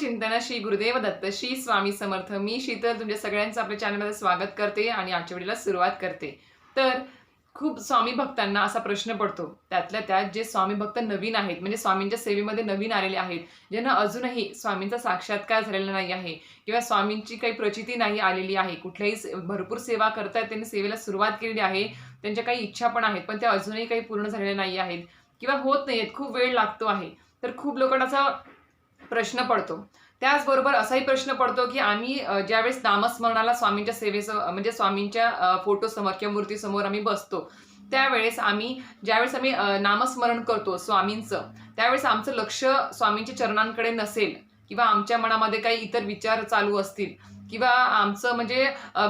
चिंतन श्री गुरुदेव दत्त श्री स्वामी समर्थ. मी शीतल तुमच्या सगळ्यांचं आपल्या चॅनलमध्ये स्वागत करते आणि आजच्या सुरुवात करते. तर खूप स्वामी भक्तांना असा प्रश्न पडतो. त्यातल्या त्यात जे स्वामी भक्त नवीन आहेत म्हणजे स्वामींच्या सेवेमध्ये नवीन आलेले आहेत ज्यांना अजूनही स्वामींचा साक्षात्कार झालेला नाही आहे किंवा स्वामींची काही प्रचिती नाही आलेली आहे कुठल्याही भरपूर सेवा करतायत त्यांनी सेवेला सुरुवात केलेली आहे त्यांच्या काही इच्छा पण आहेत पण त्या अजूनही काही पूर्ण झालेल्या नाही आहेत किंवा होत नाही आहेत खूप वेळ लागतो आहे. तर खूप लोकांना असा प्रश्न पडतो. त्याचबरोबर असाही प्रश्न पडतो की आम्ही ज्यावेळेस नामस्मरणाला स्वामींच्या सेवेचं म्हणजे स्वामींच्या फोटोसमोर किंवा मूर्तीसमोर आम्ही बसतो त्यावेळेस आम्ही ज्यावेळेस आम्ही नामस्मरण करतो स्वामींचं त्यावेळेस आमचं लक्ष स्वामींच्या चरणांकडे नसेल किंवा आमच्या मनामध्ये काही इतर विचार चालू असतील किंवा आमचं म्हणजे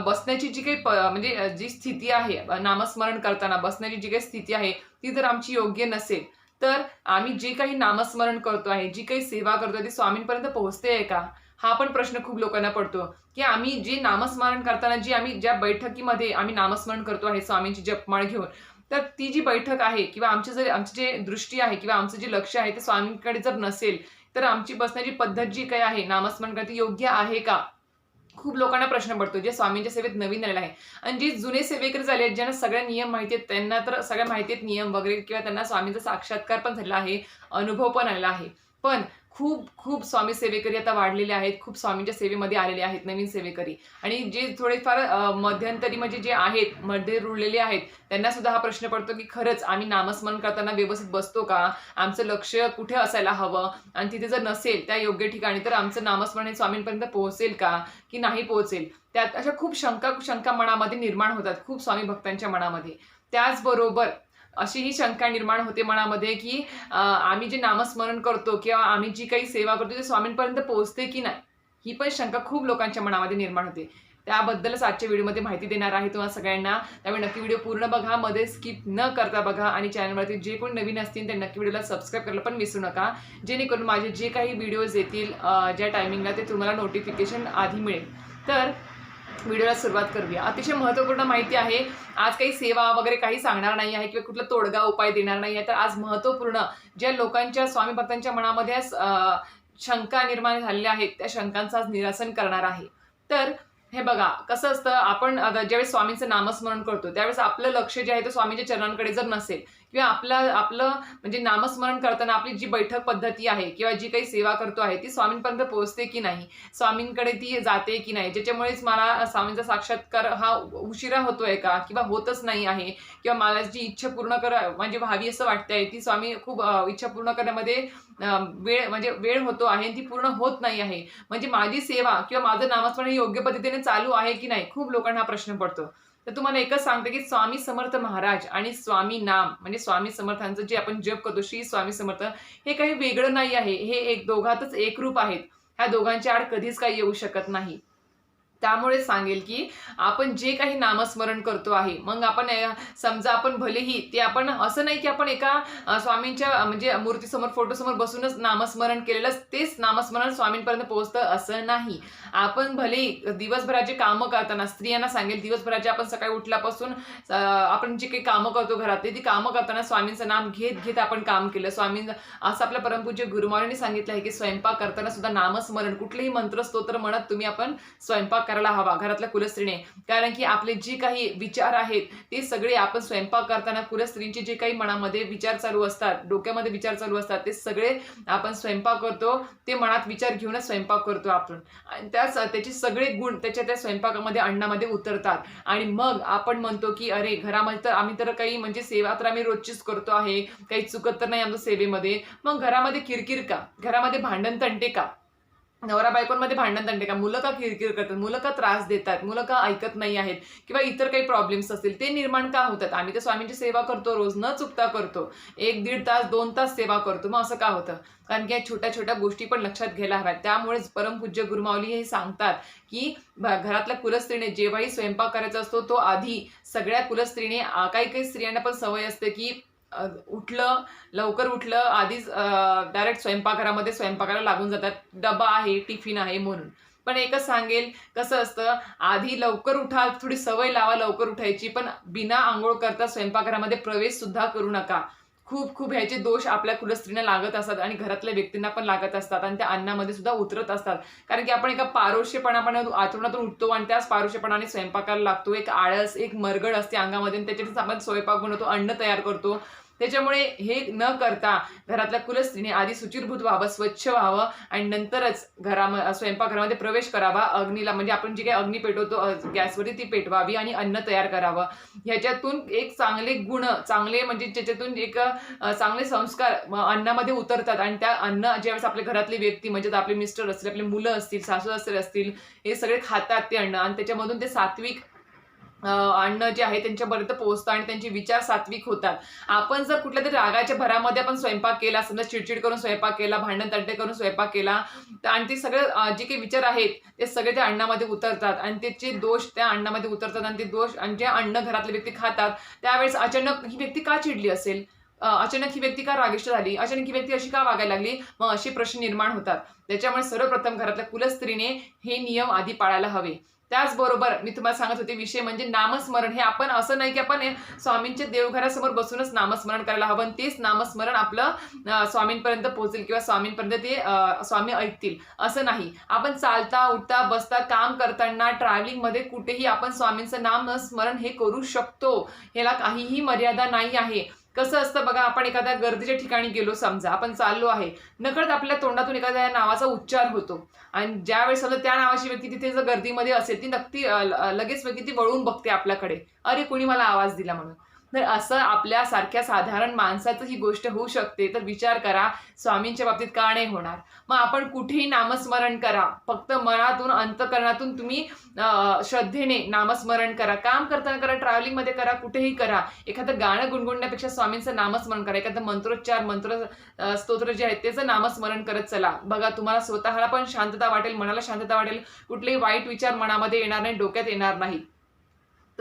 बसण्याची जी काही प- म्हणजे जी स्थिती आहे नामस्मरण करताना बसण्याची जी काही स्थिती आहे ती जर आमची योग्य नसेल तर आम्ही जे काही नामस्मरण करतो आहे जी काही सेवा करतो ती स्वामींपर्यंत पोहोचते आहे का? हा पण प्रश्न खूप लोकांना पडतो. की आम्ही जे नामस्मरण करताना जी आम्ही ज्या बैठकीमध्ये आम्ही नामस्मरण करतो आहे स्वामींची जपमाळ घेऊन तर ती जी बैठक आहे किंवा आमची जर आमची जे दृष्टी आहे किंवा आमचं जे लक्ष आहे ते स्वामींकडे जर नसेल तर आमची बसण्याची पद्धत जी काही आहे नामस्मरण करते योग्य आहे का? खूप लोकांना प्रश्न पडतो जे स्वामींच्या सेवेत नवीन आलेला आहे. आणि जे जुने सेवेकरी झाले आहेत ज्यांना सगळ्या नियम माहिती आहेत त्यांना तर सगळ्या माहिती आहेत नियम वगैरे किंवा त्यांना स्वामींचा साक्षात्कार पण झालेला आहे अनुभव पण आलेला आहे. पण खूप खूप स्वामी सेवेकरी आता वाढलेले आहेत. खूप स्वामींच्या सेवेमध्ये आलेले आहेत नवीन सेवेकरी. आणि जे थोडेफार मध्यंतरी म्हणजे जे आहेत मध्ये रुळलेले आहेत त्यांना सुद्धा हा प्रश्न पडतो की खरंच आम्ही नामस्मरण करताना व्यवस्थित बसतो का? आमचं लक्ष कुठे असायला हवं? आणि तिथे जर नसेल त्या योग्य ठिकाणी तर आमचं नामस्मरण हे स्वामींपर्यंत पोहोचेल का? की नाही पोहोचेल? त्यात अशा खूप शंका शंका मनामध्ये निर्माण होतात खूप स्वामी भक्तांच्या मनामध्ये. त्याचबरोबर अशी ही शंका निर्माण होते मनामध्ये की आम्ही जे नामस्मरण करतो किंवा आम्ही जी काही सेवा करतो ते स्वामींपर्यंत पोहोचते की नाही? ही पण शंका खूप लोकांच्या मनामध्ये निर्माण होते. त्याबद्दलच आजच्या व्हिडिओमध्ये माहिती देणार आहे तुम्हाला सगळ्यांना. त्यामुळे नक्की व्हिडिओ पूर्ण बघा मध्ये स्किप न करता बघा आणि चॅनलवरती जे कोण नवीन असतील ते नक्की व्हिडिओला सबस्क्राईब करायला पण विसरू नका. जेणेकरून माझे जे काही व्हिडिओज येतील ज्या टायमिंगला ते तुम्हाला नोटिफिकेशन आधी मिळेल. तर व्हिडिओला सुरुवात करूया. अतिशय महत्त्वपूर्ण माहिती आहे. आज काही सेवा वगैरे काही सांगणार नाही आहे किंवा कुठला तोडगा उपाय देणार नाही आहे. तर आज महत्त्वपूर्ण ज्या लोकांच्या स्वामी भक्तांच्या मनामध्ये शंका निर्माण झालेल्या आहेत त्या शंकांचं आज निरसन करणार आहे. तर हे बघा कसं असतं आपण ज्यावेळेस स्वामींचं नामस्मरण करतो त्यावेळेस आपलं लक्ष जे आहे ते स्वामींच्या चरणांकडे जर नसेल किंवा आपलं आपलं म्हणजे नामस्मरण करताना आपली जी बैठक पद्धती आहे किंवा जी काही सेवा करतो आहे ती स्वामींपर्यंत पोहोचते की नाही? स्वामींकडे ती जाते की नाही? ज्याच्यामुळेच मला स्वामींचा साक्षात्कार हा उशिरा होतोय का? किंवा होतच नाही आहे? किंवा मला जी इच्छा पूर्ण कर म्हणजे व्हावी असं वाटते ती स्वामी खूप इच्छा पूर्ण करण्यामध्ये वेळ म्हणजे वेळ होतो आहे ती पूर्ण होत नाही आहे. म्हणजे माझी सेवा किंवा माझं नामस्मरण हे योग्य पद्धतीने चालू आहे की नाही? खूप लोकांना हा प्रश्न पडतो. तर तुम्हाला एकच सांगते की स्वामी समर्थ महाराज आणि स्वामी नाम म्हणजे स्वामी समर्थांचं जे आपण जप करतो श्री स्वामी समर्थ हे काही वेगळं नाही आहे. हे एक दोघातच एक रूप आहेत. ह्या दोघांच्या आड कधीच काही येऊ शकत नाही. त्यामुळे सांगेल की आपण जे काही नामस्मरण करतो आहे मग आपण समजा आपण भलेही ते आपण असं नाही की आपण एका स्वामींच्या म्हणजे मूर्तीसमोर फोटोसमोर बसूनच नामस्मरण केलेलं तेच नामस्मरण स्वामींपर्यंत पोहोचतं असं नाही. आपण भले दिवसभराचे कामं करताना स्त्रियांना सांगेल दिवसभराचे आपण सकाळी उठल्यापासून आपण जे काही कामं करतो घरातली ती कामं करताना स्वामींचं नाम घेत घेत आपण काम केलं. स्वामी असं आपल्या परमपूज्य गुरुमारांनी सांगितलं आहे की स्वयंपाक करताना सुद्धा नामस्मरण कुठलेही मंत्रस्तोत्र म्हणत तुम्ही आपण स्वयंपाक करायला हवा घरातल्या कुलस्त्रीने. कारण की आपले जे काही विचार आहेत ते सगळे आपण स्वयंपाक करताना कुलस्त्रींचे जे काही मनामध्ये विचार चालू असतात डोक्यामध्ये विचार चालू असतात ते सगळे आपण स्वयंपाक करतो ते मनात विचार घेऊनच स्वयंपाक करतो आपण. आणि त्याच त्याचे सगळे गुण त्याच्या त्या स्वयंपाकामध्ये अन्नामध्ये उतरतात. आणि मग आपण म्हणतो की अरे घरामध्ये तर आम्ही तर काही म्हणजे सेवा तर आम्ही रोजचीच करतो आहे काही चुकत तर नाही आमच्या सेवेमध्ये. मग घरामध्ये किरकिर का? घरामध्ये भांडण तंटे का? नवरा बायकोंमध्ये भांडण तंटे का? मुलं का किरकिर करतात? मुलं का त्रास देतात? मुलं का ऐकत नाही आहेत? किंवा इतर काही प्रॉब्लेम्स असतील ते निर्माण का होतात? आम्ही तर स्वामींची सेवा करतो रोज न चुकता करतो. एक दीड तास दोन तास सेवा करतो. मग असं का होतं? कारण की या छोट्या छोट्या गोष्टी पण लक्षात घ्यायला हव्यात. त्यामुळेच परमपूज्य गुरुमावली हे सांगतात की घरातल्या कुलस्त्रीने जेव्हाही स्वयंपाक करायचा असतो तो आधी सगळ्या कुलस्त्रीने काही काही स्त्रियांना पण सवय असते की उठलं लवकर उठलं आधीच डायरेक्ट स्वयंपाकघरामध्ये स्वयंपाकाला लागून जातात. डबा आहे टिफिन आहे म्हणून. पण एकच सांगेल कसं असतं आधी लवकर उठा थोडी सवय लावा लवकर उठायची पण बिना आंघोळ करता स्वयंपाकघरामध्ये प्रवेश सुद्धा करू नका. खूप खूप ह्याचे दोष आपल्या कुलस्त्रीने लागत असतात आणि घरातल्या व्यक्तींना पण लागत असतात आणि त्या अन्नामध्ये सुद्धा उतरत असतात. कारण की आपण एका पारोशेपणापणे आतुरणातून उठतो आणि त्याच पारोशेपणाने स्वयंपाकाला लागतो. एक आळस एक मरगड असते अंगामध्ये आणि त्याच्यातच आपण स्वयंपाक बनवतो अन्न तयार करतो. त्याच्यामुळे हे न करता घरातल्या कुलस्त्रीने आधी सुचिरभूत व्हावं स्वच्छ व्हावं आणि नंतरच घरामध्ये स्वयंपाकघरामध्ये प्रवेश करावा. अग्नीला म्हणजे आपण जी काही अग्नी पेटवतो गॅसवरती ती पेटवावी आणि अन्न तयार करावं. ह्याच्यातून एक चांगले गुण चांगले म्हणजे ज्याच्यातून एक चांगले संस्कार अन्नामध्ये उतरतात आणि त्या अन्न ज्यावेळेस आपल्या घरातली व्यक्ती म्हणजे आपले मिस्टर असतील आपले मुलं असतील सासू सासरे असतील हे सगळे खातात ते अन्न आणि त्याच्यामधून ते सात्विक अन्न जे आहे त्यांच्यापर्यंत पोहोचतं आणि त्यांचे विचार सात्विक होतात. आपण जर कुठल्या तरी रागाच्या भरामध्ये आपण स्वयंपाक केला समजा चिडचिड करून स्वयंपाक केला भांडण तंटे करून स्वयंपाक केला तर आणि ते सगळे जे काही विचार आहेत ते सगळे त्या अन्नामध्ये उतरतात आणि त्याचे दोष त्या अन्नामध्ये उतरतात आणि ते दोष आणि जे अन्न घरातले व्यक्ती खातात त्यावेळेस अचानक ही व्यक्ती का चिडली असेल? अचानक ही व्यक्ती का रागिष्ट झाली? अचानक ही व्यक्ती अशी का वागायला लागली? मग असे प्रश्न निर्माण होतात. त्याच्यामुळे सर्वप्रथम घरातल्या कुलस्त्रीने हे नियम आधी पाळायला हवे. त्याचबरोबर मी तुम्हाला सांगत होते विषय म्हणजे नामस्मरण. हे आपण असं नाही की आपण हे स्वामींच्या देवघरासमोर बसूनच नामस्मरण करायला हवं तेच नामस्मरण आपलं स्वामींपर्यंत पोहोचेल किंवा स्वामींपर्यंत ते स्वामी ऐकतील. असं नाही. आपण चालता उठता बसता काम करताना ट्रॅव्हलिंगमध्ये कुठेही आपण स्वामींचं नाम स्मरण हे करू शकतो. ह्याला काहीही मर्यादा नाही आहे. कसं असतं बघा आपण एखाद्या गर्दीच्या ठिकाणी गेलो समजा आपण चाललो आहे नकळत आपल्या तोंडातून एखाद्या नावाचा उच्चार होतो. आणि ज्या वेळेस समजा त्या नावाची व्यक्ती तिथे जर गर्दीमध्ये असेल ती नक्की लगेच व्यक्ती ती वळून बघते आपल्याकडे. अरे कोणी मला आवाज दिला म्हणून. तर असं आपल्या सारख्या साधारण माणसाचं ही गोष्ट होऊ शकते. तर विचार करा स्वामींच्या बाबतीत का नाही होणार? मग आपण कुठेही नामस्मरण करा. फक्त मनातून अंतकरणातून तुम्ही श्रद्धेने नामस्मरण करा. काम करताना करा ट्रॅव्हलिंगमध्ये करा कुठेही करा. एखादं गाणं गुणगुणण्यापेक्षा स्वामींचं नामस्मरण करा. एखादं मंत्रोच्चार मंत्र स्तोत्र जे आहेत त्याचं नामस्मरण करत चला. बघा तुम्हाला स्वतःला पण शांतता वाटेल मनाला शांतता वाटेल. कुठलेही वाईट विचार मनामध्ये येणार नाही डोक्यात येणार नाही.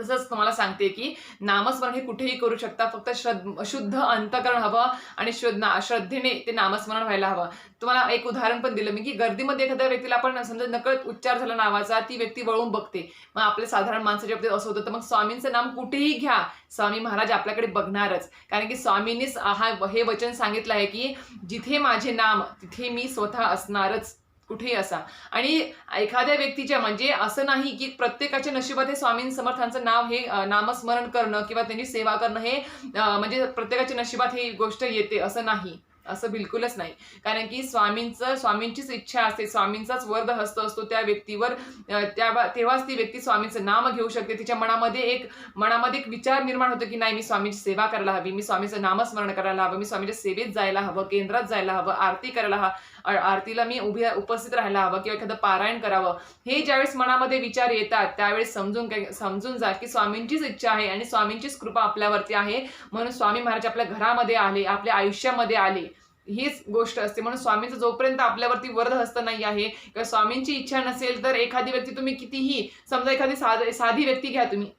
तसंच तुम्हाला सांगते की नामस्मरण हे कुठेही करू शकता. फक्त श्रद्ध शुद्ध अंतकरण हवं आणि श्रद्धा श्रद्धेने ते नामस्मरण व्हायला हवं. तुम्हाला एक उदाहरण पण दिलं मी की गर्दीमध्ये एखाद्या व्यक्तीला आपण समजा नकळत उच्चार झाला नावाचा ती व्यक्ती वळून बघते. मग आपल्या साधारण माणसाच्या बाबतीत असं होतं. तर मग स्वामींचं नाम कुठेही घ्या. स्वामी महाराज आपल्याकडे बघणारच. कारण की स्वामींनीच हा हे वचन सांगितलं आहे की जिथे माझे नाम तिथे मी स्वतः असणारच. कुठेही असा. आणि एखाद्या व्यक्तीच्या म्हणजे असं नाही की प्रत्येकाच्या नशिबात हे स्वामी समर्थांचं नाव हे नामस्मरण करणं किंवा त्यांची सेवा करणं हे म्हणजे प्रत्येकाच्या नशिबात ही गोष्ट येते असं नाही. असं बिलकुलच नाही. कारण की स्वामींचं स्वामींचीच इच्छा असते स्वामींचाच वर्ध हस्त असतो त्या व्यक्तीवर त्या तेव्हाच ती व्यक्ती स्वामींचं नाम घेऊ शकते. तिच्या मनामध्ये एक मनामध्ये एक विचार निर्माण होतो की नाही मी स्वामीची सेवा करायला हवी मी स्वामीचं नामस्मरण करायला हवं मी स्वामीच्या सेवेत जायला हवं केंद्रात जायला हवं आरती करायला हवं आरतीला मी उभी उपस्थित राहायला हवं किंवा एखादं पारायण करावं. हे ज्यावेळेस मनामध्ये विचार येतात त्यावेळेस समजून समजून जा की स्वामींचीच इच्छा आहे आणि स्वामींचीच कृपा आपल्यावरती आहे. म्हणून स्वामी महाराज आपल्या घरामध्ये आले आपल्या आयुष्यामध्ये आले. हीच गोष्ट असते. म्हणून स्वामींचं जोपर्यंत आपल्यावरती वरद हस्त नाही आहे किंवा स्वामींची इच्छा नसेल तर एखादी व्यक्ती तुम्ही कितीही समजा एखादी साध साधी व्यक्ती घ्या तुम्ही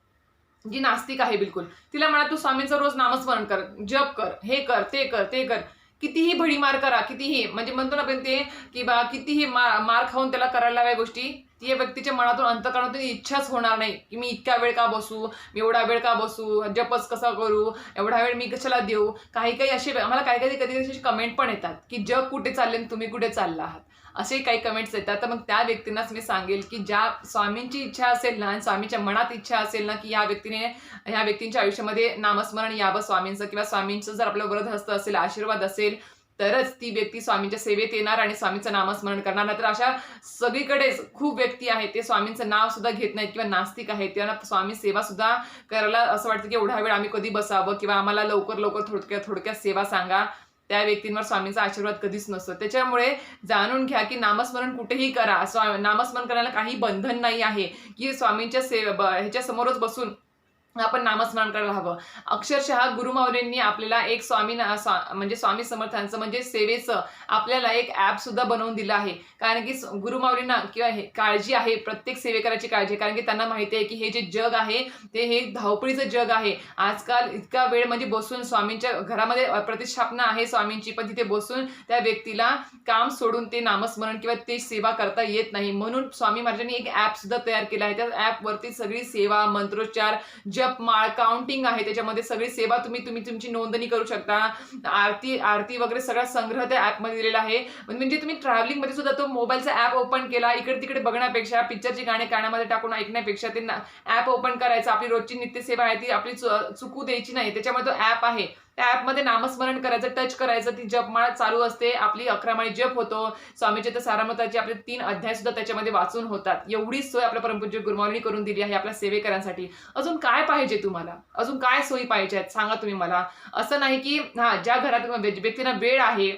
जी नास्तिक आहे बिलकुल. तिला म्हणा तू स्वामींचं रोज नामस्मरण कर जप कर हे कर ते कर ते कर. कितीही भडीमार करा कितीही. म्हणजे म्हणतो ना आपण ते की बा कितीही मा मार खाऊन त्याला करायला लाव्या गोष्टी ती या व्यक्तीच्या मनातून अंतकरणातून इच्छाच होणार नाही की मी इतका वेळ का बसू मी एवढा वेळ का बसू जपच कसा करू एवढा वेळ मी कशाला देऊ? काही काही असे आम्हाला काही कधी कधी असे कमेंट पण येतात की जग कुठे चालले आणि तुम्ही कुठे चालला आहात? असे काही कमेंट्स येतात. तर मग त्या व्यक्तींनाच मी सांगेल की ज्या स्वामींची इच्छा असेल ना आणि स्वामीच्या मनात इच्छा असेल ना की या व्यक्तीने ह्या व्यक्तींच्या आयुष्यामध्ये नामस्मरण यावं स्वामींचं किंवा स्वामींचं जर आपलं व्रत हस्त असेल आशीर्वाद असेल तरच ती व्यक्ती स्वामींच्या सेवेत येणार आणि स्वामींचं नामस्मरण करणार. नाहीतर अशा सगळीकडेच खूप व्यक्ती आहेत ते स्वामींचं नाव सुद्धा घेत नाहीत किंवा नास्तिक आहेत. त्यांना स्वामी सेवा सुद्धा करायला असं वाटतं की एवढा वेळ आम्ही कधी बसावं किंवा आम्हाला लवकर लवकर थोडक्यात थोडक्यात सेवा सांगा. त्या व्यक्तींवर स्वामींचा आशीर्वाद कधीच नसतो. त्याच्यामुळे जाणून घ्या की नामस्मरण कुठेही करा. स्वा नामस्मरण करायला काही बंधन नाही आहे. की स्वामींच्या से ह्याच्यासमोरच ह्याच्या समोरच बसून आपण नामस्मरण करायला हवं. अक्षरशः गुरुमाऊलींनी आपल्याला एक स्वामी ना- स्वा- म्हणजे स्वामी समर्थांचं म्हणजे सेवेचं आपल्याला एक ॲपसुद्धा बनवून दिलं आहे. कारण की गुरुमावरींना किंवा हे काळजी आहे प्रत्येक सेवेकराची काळजी कारण की त्यांना माहिती आहे की हे जे जग आहे ते हे धावपळीचं जग आहे. आजकाल इतका वेळ म्हणजे बसून स्वामींच्या घरामध्ये प्रतिष्ठापना आहे स्वामींची पण तिथे बसून त्या व्यक्तीला काम सोडून ते नामस्मरण किंवा ते सेवा करता येत नाही. म्हणून स्वामी महाराजांनी एक ॲपसुद्धा तयार केला आहे. त्या ॲपवरती सगळी सेवा मंत्रोच्चार जपमाळ काउंटिंग आहे त्याच्यामध्ये सगळी सेवा तुम्ही तुम्ही तुमची नोंदणी करू शकता. आरती आरती वगैरे सगळा संग्रह त्या ॲपमध्ये दिलेला आहे. म्हणजे तुम्ही ट्रॅव्हलिंगमध्ये सुद्धा तो मोबाईलचा ॲप ओपन केला इकडे तिकडे बघण्यापेक्षा पिक्चरची गाणे कानामध्ये टाकून ऐकण्यापेक्षा ते ॲप ओपन करायचं आपली रोजची नित्यसेवा आहे ती आपली चुकू द्यायची नाही त्याच्यामध्ये तो ॲप आहे. त्या ॲपमध्ये नामस्मरण करायचं टच करायचं ती जपमाळ चालू असते. आपली अकरामाळी जप होतो. स्वामीचे तर सारामताचे आपले तीन अध्याय सुद्धा त्याच्यामध्ये वाचून होतात. एवढी सोय आपल्या परमपूज्य गुरुमावणी करून दिली आहे आपल्या सेवेकरांसाठी अजून काय पाहिजे तुम्हाला? अजून काय सोयी पाहिजे आहेत सांगा तुम्ही मला. असं नाही की हा ज्या घरात व्यक्तींना वेळ आहे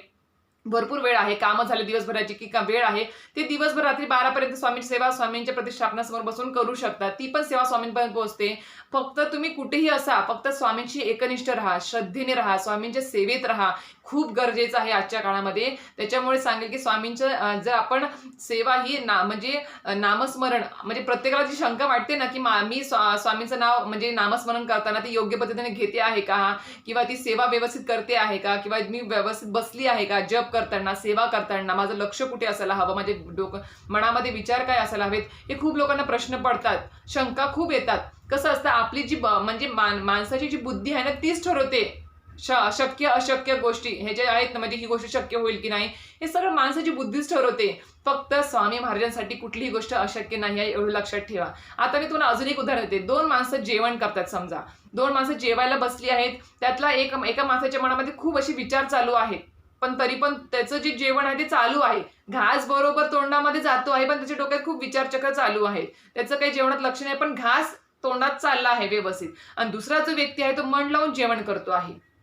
भरपूर वेळ आहे कामं झाले दिवसभराची की का वेळ आहे ते दिवसभर रात्री बारापर्यंत स्वामींची सेवा स्वामींच्या प्रतिष्ठापनासमोर बसून करू शकतात ती पण सेवा स्वामींपर्यंत पोहोचते. फक्त तुम्ही कुठेही असा फक्त स्वामींशी एकनिष्ठ राहा श्रद्धेने राहा स्वामींच्या सेवेत राहा. खूप गरजेचं आहे आजच्या काळामध्ये. त्याच्यामुळे सांगेल की स्वामींचं जर आपण सेवा ही ना म्हणजे नामस्मरण म्हणजे प्रत्येकाला जी शंका वाटते ना की मा- मी स्वा- स्वामींचं नाव म्हणजे नामस्मरण करताना ती योग्य पद्धतीने घेते आहे का? किंवा ती सेवा व्यवस्थित करते आहे का? किंवा मी व्यवस्थित बसली आहे का जप करताना सेवा करताना? माझं लक्ष कुठे असायला हवं? माझे डोकं मनामध्ये विचार काय असायला हवेत? हे खूप लोकांना प्रश्न पडतात. शंका खूप येतात. कसं असतं आपली जी म्हणजे मान माणसाची जी बुद्धी आहे ना तीच ठरवते. श- शक्य अशक्य गोष्टी हे जे आहेत ना म्हणजे ही गोष्ट शक्य होईल की नाही हे सगळं माणसाची बुद्धीच ठरवते. फक्त स्वामी महाराजांसाठी कुठलीही गोष्ट अशक्य नाही आहे एवढं लक्षात ठेवा. आता मी तुम्हाला अजून एक उदाहरण देते. दोन माणसं जेवण करतात समजा. दोन माणसं जेवायला बसली आहेत. त्यातला एक एका माणसाच्या मनामध्ये खूप असे विचार चालू आहेत. पण तरी पण त्याचं जे जेवण आहे ते चालू आहे. घास बरोबर तोंडामध्ये जातो आहे पण त्याच्या डोक्यात खूप विचारचक्र चालू आहेत त्याचं काही जेवणात लक्ष नाही पण घास तोंडात चालला आहे व्यवस्थित. आणि दुसरा जो व्यक्ती आहे तो मन लावून जेवण करतो आहे.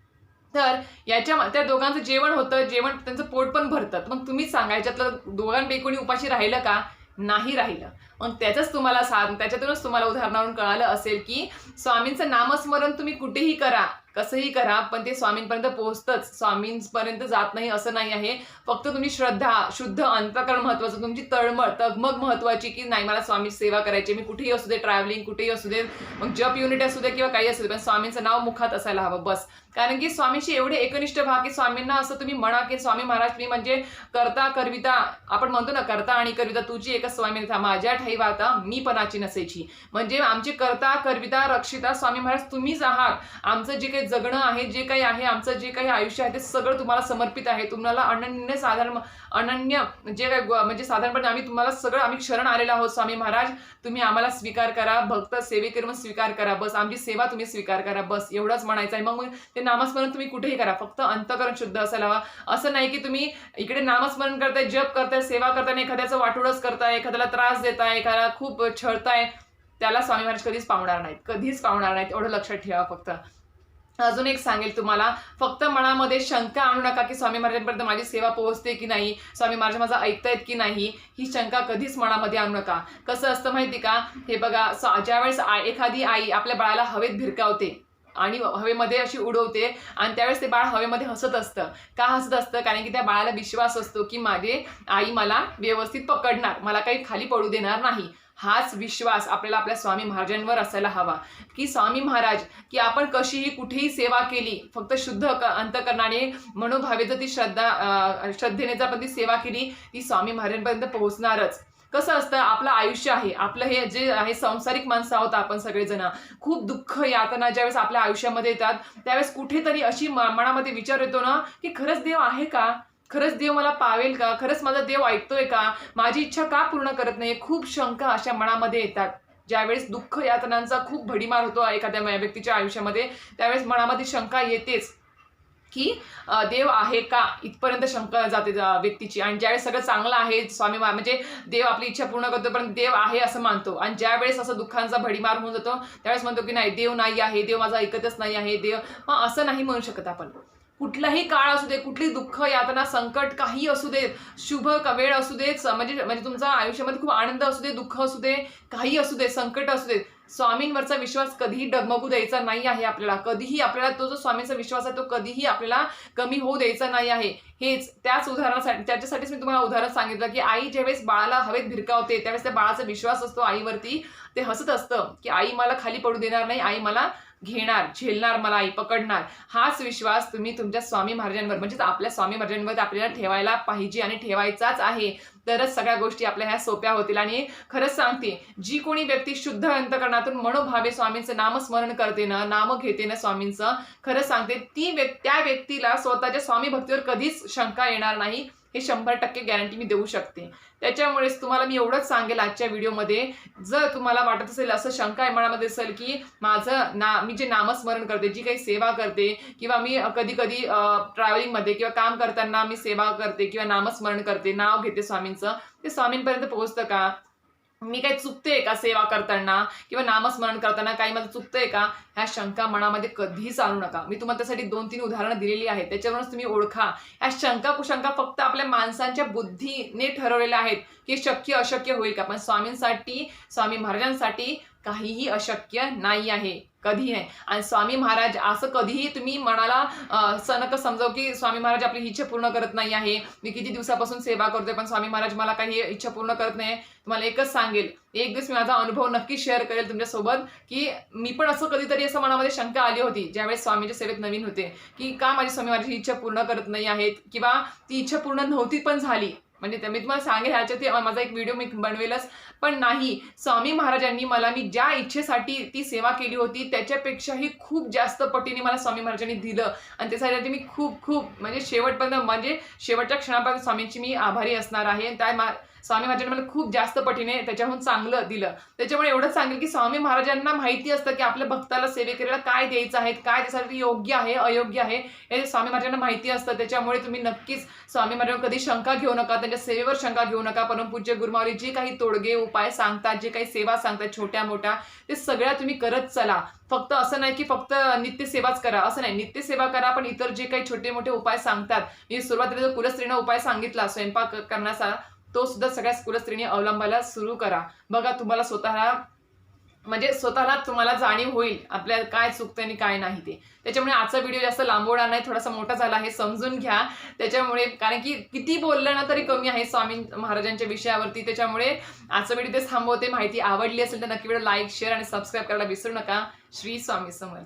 तर याच्या त्या दोघांचं जेवण होतं जेवण त्यांचं पोट पण भरतं. मग तुम्ही सांगा याच्यातलं दोघांपैकी कोणी उपाशी राहिलं का? नाही राहिलं. मग त्याचंच तुम्हाला सांग त्याच्यातूनच तुम्हाला उदाहरणावरून कळालं असेल की स्वामींचं नामस्मरण तुम्ही कुठेही करा कसंही करा पण ते स्वामींपर्यंत पोहोचतंच. स्वामींपर्यंत जात नाही असं नाही आहे. फक्त तुम्ही श्रद्धा शुद्ध अंतकरण महत्वाचं तुमची तळमळ तगमग महत्वाची की नाही मला स्वामी सेवा करायची मी कुठेही असू दे ट्रॅव्हलिंग कुठेही असू दे मग जप युनिट असू दे किंवा काही असू दे पण स्वामींचं नाव मुखात असायला हवं बस. कारण की स्वामीशी एवढे एकनिष्ठ व्हा की स्वामींना असं तुम्ही म्हणा की स्वामी महाराज मी म्हणजे करता करविता आपण म्हणतो ना करता आणि करविता तुझी एकच स्वामी था माझ्या ठैवाता मी पणाची नसेची म्हणजे आमची करता करविता रक्षिता स्वामी महाराज तुम्हीच आहात. आमचं जे काही जगणं आहे जे काही आहे आमचं जे काही आयुष्य आहे ते सगळं तुम्हाला समर्पित आहे. तुम्हाला अनन्य साधारण अनन्य जे काही म्हणजे साधारणपणे आम्ही तुम्हाला सगळं आम्ही शरण आलेलो आहोत स्वामी महाराज. तुम्ही आम्हाला स्वीकार करा भक्त सेवेकरी स्वीकार करा बस. आमची सेवा तुम्ही स्वीकार करा बस. एवढंच म्हणायचं आहे मग ते नामस्मरण तुम्ही कुठेही करा. फक्त अंतकरण शुद्ध असायला हवा असं नाही की तुम्ही इकडे नामस्मरण करताय जप करताय सेवा करताय एखाद्याचं वाटोडच करताय एखाद्याला त्रास देताय एखाद्याला खूप छळताय त्याला स्वामी महाराज कधीच पावणार नाहीत. कधीच पावणार नाहीत. एवढं लक्षात ठेवा फक्त. अजून एक सांगेल तुम्हाला. फक्त मनामध्ये शंका आणू नका की स्वामी महाराजांपर्यंत माझी सेवा पोहोचते की नाही स्वामी महाराज माझा ऐकतायत की नाही ही शंका कधीच मनामध्ये आणू नका. कसं असतं माहिती का? हे बघा ज्यावेळेस एखादी आई आपल्या बाळाला हवेत भिरकावते आणि हवेमध्ये अशी उडवते आणि त्यावेळेस ते बाळ हवेमध्ये हसत असतं. का हसत असतं? कारण की त्या बाळाला विश्वास असतो की माझे आई मला व्यवस्थित पकडणार. मला काही खाली पडू देणार नाही. हाच विश्वास आपल्याला आपल्या स्वामी महाराजांवर असायला हवा. की स्वामी महाराज की आपण कशीही कुठेही सेवा केली फक्त शुद्ध क- अंतकरणाने मनोभावे जर ती श्रद्धा श्रद्धेने जर आपण ती सेवा केली ती स्वामी महाराजांपर्यंत पोहोचणारच. कसं असतं आपलं आयुष्य आहे आपलं हे जे आहे सांसारिक माणसं आहोत आपण सगळेजण. खूप दुःख यातना ज्यावेळेस आपल्या आयुष्यामध्ये येतात त्यावेळेस कुठेतरी अशी मनामध्ये विचार येतो ना की खरंच देव आहे का? खरंच देव मला पावेल का? खरंच माझा देव ऐकतोय का? माझी इच्छा का पूर्ण करत नाही खूप शंका अशा मनामध्ये येतात. ज्यावेळेस दुःख यातनांचा खूप भडीमार होतो एखाद्या व्यक्तीच्या आयुष्यामध्ये त्यावेळेस मनामध्ये शंका येतेच. की देव आहे का? इथपर्यंत शंका जाते व्यक्तीची. आणि ज्यावेळेस सगळं चांगलं आहे स्वामी म्हणजे देव आपली इच्छा पूर्ण करतो पण देव आहे असं मानतो. आणि ज्यावेळेस असं दुःखांचा भडीमार होऊन जातो त्यावेळेस म्हणतो की नाही देव नाही आहे देव माझा ऐकतच नाही आहे देव मग असं नाही म्हणू शकत आपण. कुठलाही काळ असू दे कुठली दुःख यातना संकट काही असू देत शुभ वेळ असू देत म्हणजे म्हणजे तुमचा आयुष्यामध्ये खूप आनंद असू दे दुःख असू दे काही असू दे संकट असू देत स्वामींवरचा विश्वास कधीही डगमगू द्यायचा नाही आहे आपल्याला. कधीही आपल्याला तो जो स्वामींचा विश्वास आहे तो कधीही आपल्याला कमी होऊ द्यायचा नाही आहे. हेच त्याच उदाहरणासाठी त्याच्यासाठीच मी तुम्हाला उदाहरण सांगितलं की आई ज्यावेळेस बाळाला हवेत भिरकावते त्यावेळेस त्या बाळाचा विश्वास असतो आईवरती. ते हसत असतं की आई मला खाली पडू देणार नाही आई मला घेणार झेलणार मला आई पकडणार हाच विश्वास तुम्ही तुमच्या स्वामी महाराजांवर म्हणजेच आपल्या स्वामी महाराजांवर आपल्याला ठेवायला पाहिजे आणि ठेवायचाच आहे. तरच सगळ्या गोष्टी आपल्या ह्या सोप्या होतील. आणि खरंच सांगते जी कोणी व्यक्ती शुद्ध अंतकरणातून मनोभावे स्वामींचं नामस्मरण करते ना नाम घेते ना स्वामींचं खरंच सांगते ती व्यक्ती त्या व्यक्तीला स्वतःच्या स्वामी भक्तीवर कधीच शंका येणार नाही. हे शंभर टक्के गॅरंटी मी देऊ शकते. त्याच्यामुळेच तुम्हाला मी एवढंच सांगेल आजच्या व्हिडिओमध्ये. जर तुम्हाला वाटत असेल असं शंका आहे मनामध्ये असेल की माझं ना मी जे नामस्मरण करते जी काही सेवा करते किंवा मी कधी कधी ट्रॅव्हलिंगमध्ये किंवा काम करताना मी सेवा करते किंवा नामस्मरण करते नाव घेते स्वामींचं ते स्वामींपर्यंत पोहोचतं का? मी काही चुकते का सेवा करताना किंवा नामस्मरण करताना काही माझं चुकतंय का? ह्या शंका मनामध्ये कधीच आणू नका. मी तुम्हाला त्यासाठी दोन तीन उदाहरणं दिलेली आहेत. त्याच्यावरूनच तुम्ही ओळखा. ह्या शंका कुशंका फक्त आपल्या माणसांच्या बुद्धीने ठरवलेल्या आहेत की शक्य अशक्य होईल का? पण स्वामींसाठी स्वामी महाराजांसाठी काहीही अशक्य नाही आहे कधी नाही आणि स्वामी महाराज असं कधीही तुम्ही मनाला सनक समजाव की स्वामी महाराज आपली इच्छा पूर्ण करत नाही आहे. मी किती दिवसापासून सेवा करतोय पण स्वामी महाराज मला काही इच्छा पूर्ण करत नाही. तुम्हाला एकच सांगेल एक दिवस मी माझा अनुभव नक्की शेअर करेल तुमच्यासोबत की मी पण असं कधीतरी असं मनामध्ये शंका आली होती ज्यावेळेस स्वामीच्या सेवेत नवीन होते की का माझी स्वामी माझी इच्छा पूर्ण करत नाही आहेत किंवा ती इच्छा पूर्ण नव्हती पण झाली. म्हणजे ते मी तुम्हाला सांगेल ते माझा एक व्हिडिओ मी बनवेलच. पण नाही. स्वामी महाराजांनी मला मी ज्या इच्छेसाठी ती सेवा केली होती त्याच्यापेक्षाही खूप जास्त पटीने मला स्वामी महाराजांनी दिलं. आणि त्यासाठी मी खूप खूप म्हणजे शेवटपर्यंत म्हणजे शेवटच्या क्षणापर्यंत स्वामींची मी आभारी असणार आहे. आणि त्या मा- स्वामी महाराजांनी मला खूप जास्त पटीने त्याच्याहून चांगलं दिलं. त्याच्यामुळे एवढंच सांगेल की स्वामी महाराजांना माहिती असतं की आपल्या भक्ताला सेवेकरीला काय द्यायचं आहे काय त्यासाठी योग्य आहे अयोग्य आहे हे स्वामी महाराजांना माहिती असतं. त्याच्यामुळे तुम्ही नक्कीच स्वामी महाराजांवर कधी शंका घेऊ नका त्यांच्या सेवेवर शंका घेऊ नका. परमपूज्य गुरुमावली जे काही तोडगे उपाय सांगतात जे काही सेवा सांगतात छोट्या मोठ्या ते सगळ्या तुम्ही करत चला. फक्त असं नाही की फक्त नित्य सेवाच करा असं नाही. नित्य सेवा करा पण इतर जे काही छोटे मोठे उपाय सांगतात. म्हणजे सुरुवातीला जो कुलस्त्रीनं उपाय सांगितला स्वयंपाक करण्याचा तो सुद्धा सगळ्या कुलस्त्रीने अवलंबायला सुरू करा. बघा तुम्हाला स्वतःला म्हणजे स्वतःला तुम्हाला जाणीव होईल आपल्याला काय चुकतं आणि काय नाही ते. त्याच्यामुळे आजचा व्हिडिओ जास्त लांबवणार नाही थोडासा मोठा झाला आहे समजून घ्या. त्याच्यामुळे कारण की किती बोललं ना तरी कमी आहे स्वामी महाराजांच्या विषयावरती. त्याच्यामुळे आजचा व्हिडिओ ते थांबवते. माहिती आवडली असेल तर नक्की व्हिडिओ लाईक शेअर आणि सबस्क्राईब करायला विसरू नका. श्री स्वामी समर्थ.